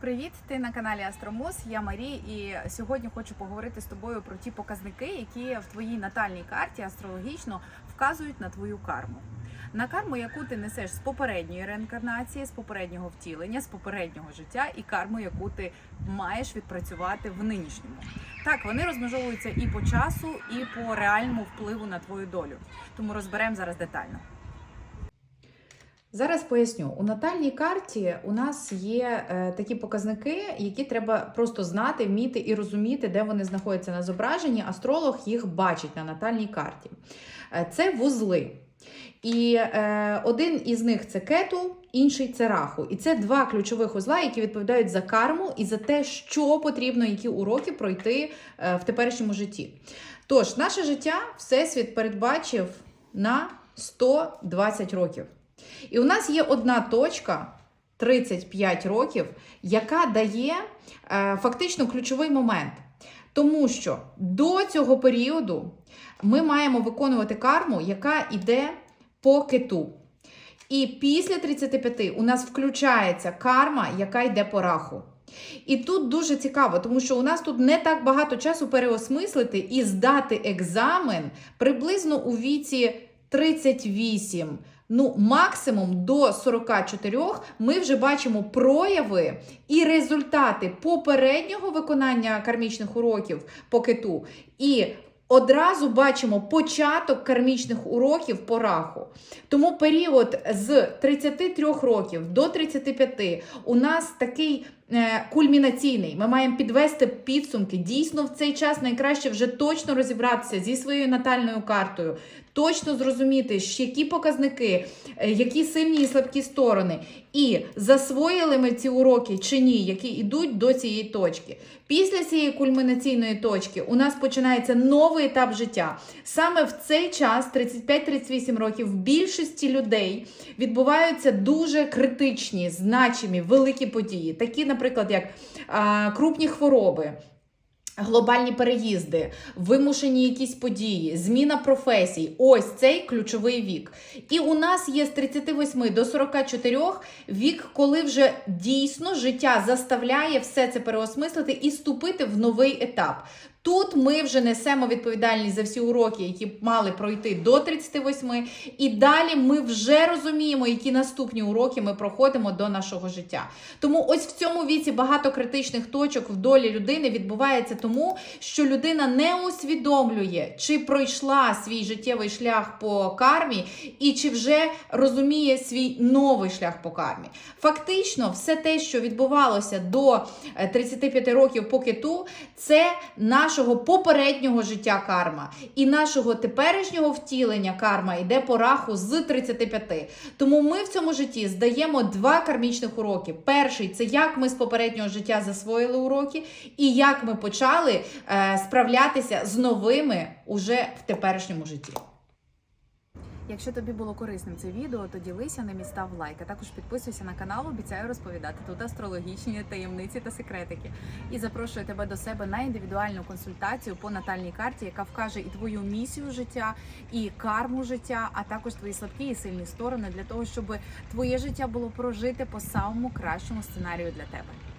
Привіт! Ти на каналі Астромус. Я Марі, і сьогодні хочу поговорити з тобою про ті показники, які в твоїй натальній карті астрологічно вказують на твою карму. На карму, яку ти несеш з попередньої реінкарнації, з попереднього втілення, з попереднього життя, і карму, яку ти маєш відпрацювати в нинішньому. Так, вони розмежовуються і по часу, і по реальному впливу на твою долю. Тому розберемо зараз детально. Зараз поясню. У натальній карті у нас є е, такі показники, які треба просто знати, вміти і розуміти, де вони знаходяться на зображенні. Астролог їх бачить на натальній карті. Е, це вузли. І е, один із них це кету, інший це раху. І це два ключових узла, які відповідають за карму і за те, що потрібно, які уроки пройти е, в теперішньому житті. Тож, наше життя Всесвіт передбачив на 120 років. І у нас є одна точка 35 років, яка дає е, фактично ключовий момент. Тому що до цього періоду ми маємо виконувати карму, яка йде по киту. І після 35 у нас включається карма, яка йде по раху. І тут дуже цікаво, тому що у нас тут не так багато часу переосмислити і здати екзамен приблизно у віці 38. Ну, максимум до 44 ми вже бачимо прояви і результати попереднього виконання кармічних уроків по киту. І одразу бачимо початок кармічних уроків по раху. Тому період з 33 років до 35 у нас такий кульмінаційний. Ми маємо підвести підсумки. Дійсно, в цей час найкраще вже точно розібратися зі своєю натальною картою, точно зрозуміти, які показники, е, які сильні і слабкі сторони, і засвоїли ми ці уроки чи ні, які йдуть до цієї точки. Після цієї кульмінаційної точки у нас починається новий етап життя. Саме в цей час, 35-38 років, в більшості людей відбуваються дуже критичні, значимі, великі події, такі, наприклад, як а, крупні хвороби. Глобальні переїзди, вимушені якісь події, зміна професій ось цей ключовий вік. І у нас є з 38 до 44 вік, коли вже дійсно життя заставляє все це переосмислити і ступити в новий етап. Тут ми вже несемо відповідальність за всі уроки, які мали пройти до 38, і далі ми вже розуміємо, які наступні уроки ми проходимо до нашого життя. Тому ось в цьому віці багато критичних точок в долі людини відбувається тому, що людина не усвідомлює, чи пройшла свій життєвий шлях по кармі, і чи вже розуміє свій новий шлях по кармі. Фактично, все те, що відбувалося до е, 35 років по киту, це нашого попереднього життя карма. І нашого теперішнього втілення карма йде по раху з 35. Тому ми в цьому житті здаємо два кармічних уроки. Перший це як ми з попереднього життя засвоїли уроки, і як ми почали е, справлятися з новими уже в теперішньому житті. Якщо тобі було корисним це відео, то ділися ним і став лайк. А також підписуйся на канал, обіцяю розповідати тут астрологічні таємниці та секретики. І запрошую тебе до себе на індивідуальну консультацію по натальній карті, яка вкаже і твою місію життя, і карму життя, а також твої слабкі і сильні сторони для того, щоб твоє життя було прожите по самому кращому сценарію для тебе.